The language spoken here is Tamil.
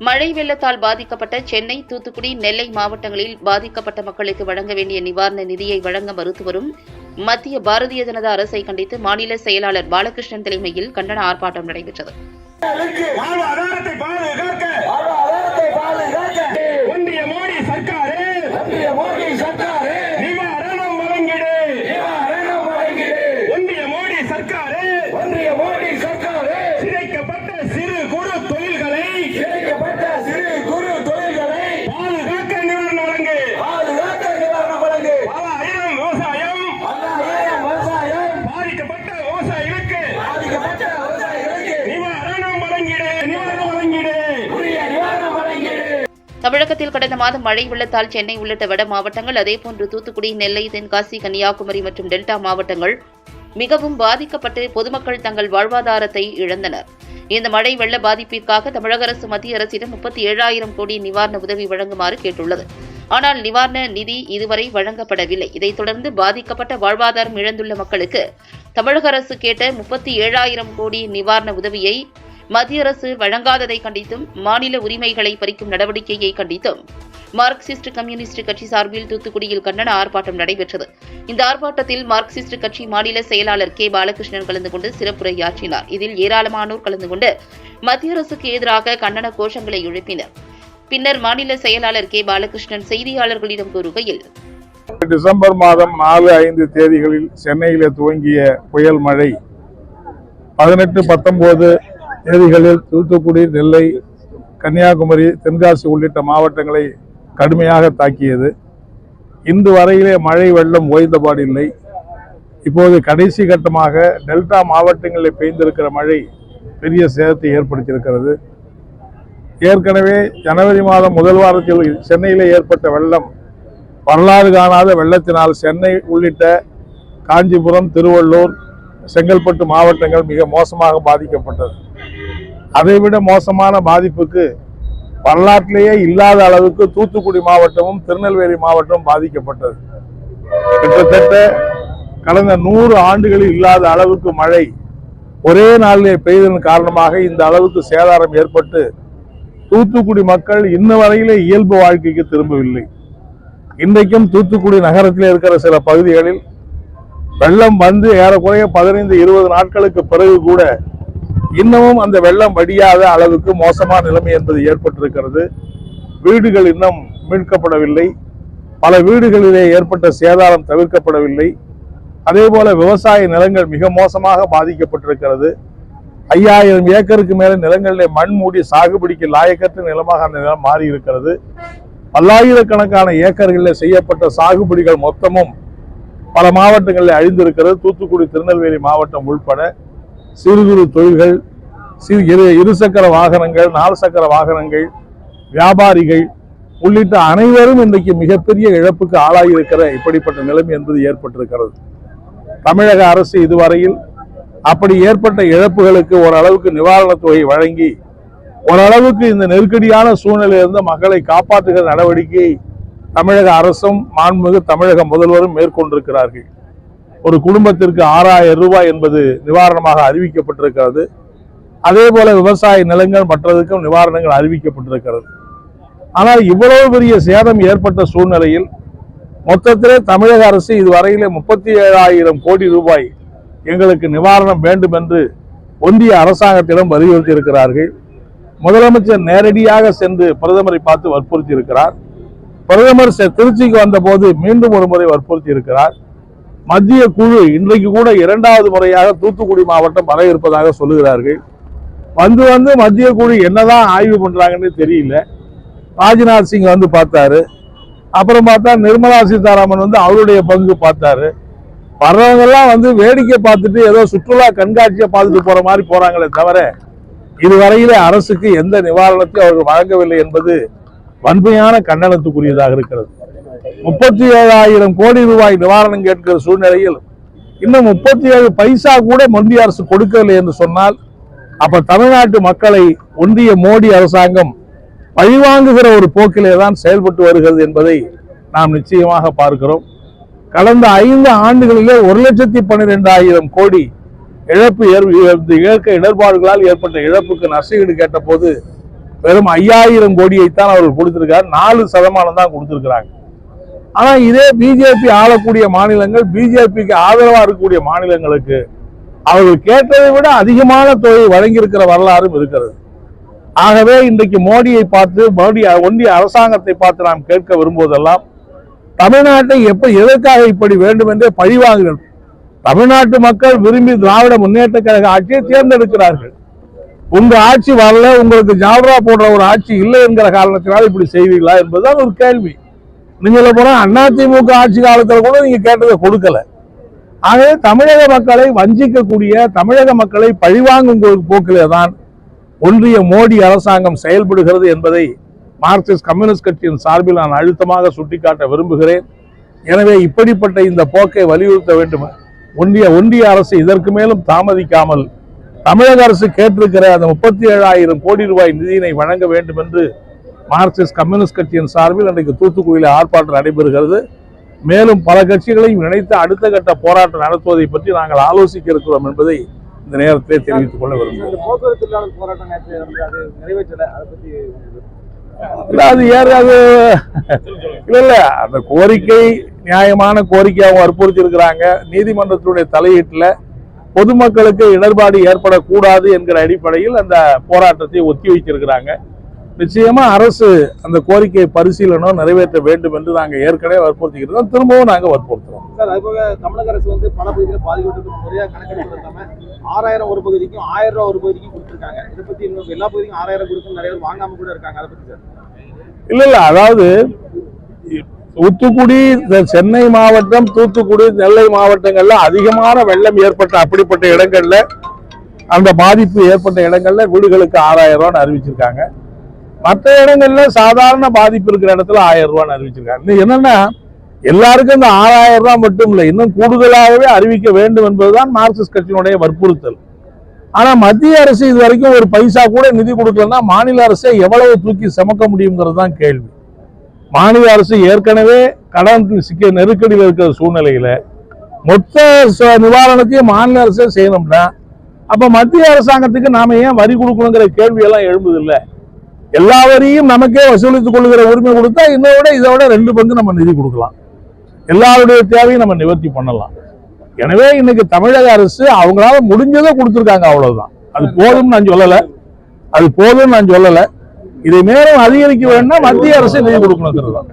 மழை வெள்ளத்தால் பாதிக்கப்பட்ட சென்னை தூத்துக்குடி நெல்லை மாவட்டங்களில் பாதிக்கப்பட்ட மக்களுக்கு வழங்க வேண்டிய நிவாரண நிதியை வழங்க மறுத்து வரும் மத்திய பாரதிய ஜனதா அரசை கண்டித்து மாநில செயலாளர் பாலகிருஷ்ணன் தலைமையில் கண்டன ஆர்ப்பாட்டம் நடைபெற்றது வாழ்வாதாரத்தை பாதுகாக்க வாழ்வாதாரத்தை பாதுகாக்க ஒன்றிய மோடி சர்க்காரு ஒன்றிய மோடி சர்க்காரு நிவாரணம் வழங்கிடு நிவாரணம் வழங்கிடு ஒன்றிய மோடி சர்க்காரு ஒன்றிய மோடி சர்க்காரு சிதைக்கப்பட்ட சிறு குறு தொழில்களை இணைக்கப்பட்ட சிறு குறு தொழில்களை பாதுகாக்க நிவாரணம் வழங்கு பாதுகாக்க நிவாரணம் வழங்கு பல ஆயிரம் விவசாயம் பல்லாயிரம் விவசாயம் பாதிக்கப்பட்ட விவசாயிகளுக்கு பாதிக்கப்பட்ட விவசாயிகளுக்கு நிவாரணம் வழங்கிடு நிவாரணம் வழங்கிடு உரிய நிவாரணம் வழங்கிடு தமிழகத்தில் கடந்த மாதம் மழை வெள்ளத்தால் சென்னை உள்ளிட்ட வட மாவட்டங்கள் அதேபோன்று தூத்துக்குடி நெல்லை தென்காசி கன்னியாகுமரி மற்றும் டெல்டா மாவட்டங்கள் மிகவும் பாதிக்கப்பட்டு பொதுமக்கள் தங்கள் வாழ்வாதாரத்தை இழந்தனர். இந்த மழை வெள்ள பாதிப்பிற்காக தமிழக அரசு மத்திய அரசிடம் முப்பத்தி ஏழாயிரம் கோடி நிவாரண உதவி வழங்குமாறு கேட்டுள்ளது. ஆனால் நிவாரண நிதி இதுவரை வழங்கப்படவில்லை. இதைத் தொடர்ந்து பாதிக்கப்பட்ட வாழ்வாதாரம் இழந்துள்ள மக்களுக்கு தமிழக அரசு கேட்ட முப்பத்தி ஏழாயிரம் கோடி நிவாரண உதவியை மத்திய அரசு வழங்காததை கண்டித்தும் மாநில உரிமைகளை பறிக்கும் நடவடிக்கையை கண்டித்தும். மார்க்சிஸ்ட் கம்யூனிஸ்ட் கட்சி சார்பில் தூத்துக்குடியில் கண்டன ஆர்ப்பாட்டம் நடைபெற்றது. இந்த ஆர்ப்பாட்டத்தில் மார்க்சிஸ்ட் கட்சி மாநில செயலாளர் கே. பாலகிருஷ்ணன் கலந்து கொண்டு சிறப்புரையாற்றினார் இதில் ஏராளமானோர் கலந்து கொண்டு மத்திய அரசுக்கு எதிராக கண்டன கோஷங்களை எழுப்பினர். பின்னர் மாநில செயலாளர் கே. பாலகிருஷ்ணன் செய்தியாளர்களிடம் கூறுகையில் டிசம்பர் மாதம் நாலு ஐந்து தேதிகளில் சென்னையில் துவங்கிய புயல் மழை பதினெட்டு பத்தொன்பது தேதிகளில் தூத்துக்குடி நெல்லை கன்னியாகுமரி தென்காசி உள்ளிட்ட மாவட்டங்களை கடுமையாக தாக்கியது. இன்று வரையிலே மழை வெள்ளம் ஓய்ந்தபாடில்லை இப்போது கடைசி கட்டமாக டெல்டா மாவட்டங்களில் பெய்திருக்கிற மழை பெரிய சேதத்தை ஏற்படுத்தியிருக்கிறது. ஏற்கனவே ஜனவரி மாதம் முதல் வாரத்தில் சென்னையிலே ஏற்பட்ட வெள்ளம் வரலாறு காணாத வெள்ளத்தினால் சென்னை உள்ளிட்ட காஞ்சிபுரம் திருவள்ளூர் செங்கல்பட்டு மாவட்டங்கள் மிக மோசமாக பாதிக்கப்பட்டது. அதைவிட மோசமான பாதிப்புக்கு வரலாற்றிலேயே இல்லாத அளவுக்கு தூத்துக்குடி மாவட்டமும் திருநெல்வேலி மாவட்டமும் பாதிக்கப்பட்டது. கிட்டத்தட்ட கடந்த நூறு ஆண்டுகளில் இல்லாத அளவுக்கு மழை ஒரே நாளிலே பெய்ததன் காரணமாக இந்த அளவுக்கு சேதாரம் ஏற்பட்டு தூத்துக்குடி மக்கள் இன்ன வரையிலே இயல்பு வாழ்க்கைக்கு திரும்பவில்லை. இன்றைக்கும் தூத்துக்குடி நகரத்தில் இருக்கிற சில பகுதிகளில் வெள்ளம் வந்து ஏறக்குறைய பதினைந்து இருபது நாட்களுக்கு பிறகு கூட இன்னமும் அந்த வெள்ளம் வடியாத அளவுக்கு மோசமான நிலைமை என்பது ஏற்பட்டிருக்கிறது. வீடுகள் இன்னும் மீட்கப்படவில்லை. பல வீடுகளிலே ஏற்பட்ட சேதாரம் தவிர்க்கப்படவில்லை. அதே போல விவசாய நிலங்கள் மிக மோசமாக பாதிக்கப்பட்டிருக்கிறது. ஐயாயிரம் ஏக்கருக்கு மேலே நிலங்களிலே மண் மூடி சாகுபடிக்கு லாயக்கற்ற நிலமாக அந்த நிலம் மாறி இருக்கிறது பல்லாயிரக்கணக்கான ஏக்கர்களில் செய்யப்பட்ட சாகுபடிகள் மொத்தமும் பல மாவட்டங்களில் அழிந்திருக்கிறது. தூத்துக்குடி திருநெல்வேலி மாவட்டம் உள்பட சிறு குறு தொழில்கள் சிறு இரு இருசக்கர வாகனங்கள் நாலு சக்கர வாகனங்கள் வியாபாரிகள் உள்ளிட்ட அனைவரும் இன்றைக்கு மிகப்பெரிய இழப்புக்கு ஆளாகியிருக்கிற இப்படிப்பட்ட நிலைமை என்பது ஏற்பட்டிருக்கிறது. தமிழக அரசு இதுவரையில் அப்படி ஏற்பட்ட இழப்புகளுக்கு ஓரளவுக்கு நிவாரணத் தொகை வழங்கி ஓரளவுக்கு இந்த நெருக்கடியான சூழ்நிலையிலிருந்து மக்களை காப்பாற்றுகிற நடவடிக்கையை தமிழக அரசும் மாண்புமிகு தமிழக முதல்வரும் மேற்கொண்டிருக்கிறார்கள். ஒரு குடும்பத்திற்கு ஆறாயிரம் ரூபாய் என்பது நிவாரணமாக அறிவிக்கப்பட்டிருக்கிறது. அதே போல விவசாய நிலங்கள் மற்றதுக்கும் நிவாரணங்கள் அறிவிக்கப்பட்டிருக்கிறது. ஆனால் இவ்வளவு பெரிய சேதம் ஏற்பட்ட சூழ்நிலையில் மொத்தத்திலே தமிழக அரசு இதுவரையிலே முப்பத்தி ஏழாயிரம் கோடி ரூபாய் எங்களுக்கு நிவாரணம் வேண்டும் என்று ஒன்றிய அரசாங்கத்திடம் வலியுறுத்தி இருக்கிறார்கள் முதலமைச்சர் நேரடியாக சென்று பிரதமரை பார்த்து வற்புறுத்தி இருக்கிறார் பிரதமர் திருச்சிக்கு வந்தபோது மீண்டும் ஒரு முறை வற்புறுத்தி இருக்கிறார் மத்திய குழு இன்றைக்கு கூட இரண்டாவது முறையாக தூத்துக்குடி மாவட்டம் வர இருப்பதாக சொல்லுகிறார்கள். வந்து வந்து மத்திய குழு என்னதான் ஆய்வு பண்றாங்கன்னு தெரியல. ராஜ்நாத் சிங் வந்து பார்த்தாரு. அப்புறம் பார்த்தா நிர்மலா சீதாராமன் வந்து அவருடைய பங்கு பார்த்தாரு. வர்றவங்கெல்லாம் வந்து வேடிக்கை பார்த்துட்டு ஏதோ சுற்றுலா கண்காட்சியை பார்த்துட்டு போற மாதிரி போறாங்களே தவிர இதுவரையிலே அரசுக்கு எந்த நிவாரணத்தையும் அவர்கள் வழங்கவில்லை என்பது வன்மையான கண்டனத்துக்குரியதாக இருக்கிறது. முப்பத்தி ஏழாயிரம் கோடி ரூபாய் நிவாரணம் கேட்கிற சூழ்நிலையில் இன்னும் முப்பத்தி ஏழு பைசா கூட மத்திய அரசு கொடுக்கவில்லை என்று சொன்னால் அப்ப தமிழ்நாட்டு மக்களை ஒன்றிய மோடி அரசாங்கம் பழிவாங்குகிற ஒரு போக்கிலே தான் செயல்பட்டு வருகிறது என்பதை நாம் நிச்சயமாக பார்க்கிறோம். கடந்த ஐந்து ஆண்டுகளிலே ஒரு லட்சத்தி பன்னிரெண்டாயிரம் கோடி இழப்பு ஏற்~ இயற்கை இடர்பாடுகளால் ஏற்பட்ட இழப்புக்கு நஷ்டஈடு கேட்ட போது வெறும் ஐயாயிரம் கோடியைத்தான் அவர்கள் கொடுத்திருக்காரு நாலு சதமானம் தான் கொடுத்திருக்கிறாங்க. ஆனா இதே பிஜேபி ஆளக்கூடிய மாநிலங்கள் பிஜேபிக்கு ஆதரவா இருக்கக்கூடிய மாநிலங்களுக்கு அவர்கள் கேட்டதை விட அதிகமான தொகை வழங்கியிருக்கிற வரலாறும் இருக்கிறது. ஆகவே இன்றைக்கு மோடியை பார்த்து மோடி ஒன்றிய அரசாங்கத்தை பார்த்து நாம் கேட்க விரும்புவதெல்லாம் தமிழ்நாட்டை எப்படி எதற்காக இப்படி வேண்டும் என்றே பழிவாங்குகிறது. தமிழ்நாட்டு மக்கள் விரும்பி திராவிட முன்னேற்ற கழக ஆட்சியை தேர்ந்தெடுக்கிறார்கள். உங்க ஆட்சி வரல உங்களுக்கு ஜாவரா போடுற ஒரு ஆட்சி இல்லை என்கிற காரணத்தினால் இப்படி செய்வீங்களா என்பதுதான் ஒரு கேள்வி. நீங்க போனால் அதிமுக ஆட்சி காலத்தில் கூட நீங்க கேட்டதை கொடுக்கல. ஆகவே தமிழக மக்களை வஞ்சிக்கக்கூடிய தமிழக மக்களை பழிவாங்கும் ஒரு போக்கிலே தான் ஒன்றிய மோடி அரசாங்கம் செயல்படுகிறது என்பதை மார்க்சிஸ்ட் கம்யூனிஸ்ட் கட்சியின் சார்பில் நான் அழுத்தமாக சுட்டிக்காட்ட விரும்புகிறேன். எனவே இப்படிப்பட்ட இந்த போக்கை வலியுறுத்த வேண்டும். ஒன்றிய ஒன்றிய அரசு இதற்கு மேலும் தாமதிக்காமல் தமிழக அரசு கேட்டிருக்கிற அந்த முப்பத்தி ஏழாயிரம் கோடி ரூபாய் நிதியினை வழங்க வேண்டும் என்று மார்க்சிஸ்ட் கம்யூனிஸ்ட் கட்சியின் சார்பில் இன்றைக்கு தூத்துக்குடியில் ஆர்ப்பாட்டம் நடைபெறுகிறது. மேலும் பல கட்சிகளையும் இணைத்து அடுத்த கட்ட போராட்டம் நடத்துவதை பற்றி நாங்கள் ஆலோசிக்க இருக்கிறோம் என்பதை இந்த நேரத்திலே தெரிவித்துக் கொள்ள விரும்புகிறேன் அது ஏறு அது இல்ல இல்ல அந்த கோரிக்கை நியாயமான கோரிக்கை அவங்க வற்புறுத்தி இருக்கிறாங்க நீதிமன்றத்தினுடைய தலையீட்டுல பொதுமக்களுக்கு இடர்பாடு ஏற்படக்கூடாது என்கிற அடிப்படையில் அந்த போராட்டத்தை ஒத்தி வைத்திருக்கிறாங்க நிச்சயமா அரசு அந்த கோரிக்கையை பரிசீலனம் நிறைவேற்ற வேண்டும் என்று நாங்க ஏற்கனவே வற்புறுத்திக்கிறோம் திரும்பவும் நாங்க வற்புறுத்துறோம். சார் அது போக தமிழக அரசு வந்து பல பகுதியில் பாதிக்கப்பட்டு முறையா கணக்கெடுப்பு ஆறாயிரம் ஒரு பகுதிக்கும் ஆயிரம் ரூபாய் ஒரு பகுதிக்கும் கொடுத்துருக்காங்க. இதை பத்தி இன்னும் எல்லா பகுதிக்கும் ஆறாயிரம் கொடுக்கும் நிறைய பேர் வாங்காம கூட இருக்காங்க. அதை பத்தி சார். இல்ல இல்ல அதாவது தூத்துக்குடி சென்னை மாவட்டம் தூத்துக்குடி நெல்லை மாவட்டங்கள்ல அதிகமான வெள்ளம் ஏற்பட்ட அப்படிப்பட்ட இடங்கள்ல அந்த பாதிப்பு ஏற்பட்ட இடங்கள்ல வீடுகளுக்கு ஆறாயிரம் ரூபான்னு அறிவிச்சிருக்காங்க. மற்ற இடங்கள்ல சாதாரண பாதிப்பு இருக்கிற இடத்துல ஆயிரம் ரூபான்னு அறிவிச்சிருக்காங்க. என்னன்னா எல்லாருக்கும் இந்த ஆறாயிரம் ரூபாய் மட்டும் இல்லை இன்னும் கூடுதலாகவே அறிவிக்க வேண்டும் என்பதுதான் மார்க்சிஸ்ட் கட்சியினுடைய வற்புறுத்தல். ஆனா மத்திய அரசு இது வரைக்கும் ஒரு பைசா கூட நிதி கொடுக்கலன்னா மாநில அரசை எவ்வளவு தூக்கி சுமக்க முடியுங்கிறது தான் கேள்வி. மாநில அரசு ஏற்கனவே கடன் சிக்க நெருக்கடியில் இருக்கிற சூழ்நிலையில மொத்த ச- நிவாரணத்தையும் மாநில அரசே செய்யணும்னா அப்ப மத்திய அரசாங்கத்துக்கு நாம ஏன் வரி கொடுக்கணுங்கிற கேள்வியெல்லாம் எழும்புதில்லை எல்லா வரியும் நமக்கே வசூலித்துக் கொள்கிற உரிமை கொடுத்தா இதை விட இதை விட ரெண்டு பங்கு நம்ம நிதி கொடுக்கலாம். எல்லாருடைய தேவையும் நம்ம நிவர்த்தி பண்ணலாம். எனவே இன்னைக்கு தமிழக அரசு அவங்களால முடிஞ்சதை கொடுத்துருக்காங்க அவ்வளவுதான். அது போதும்னு நான் சொல்லலை. அது போதும்னு நான் சொல்லலை. இதை மேலும் அதிகரிக்க வேணும்னா மத்திய அரசு நிதி கொடுக்கணுங்கிறது தான்.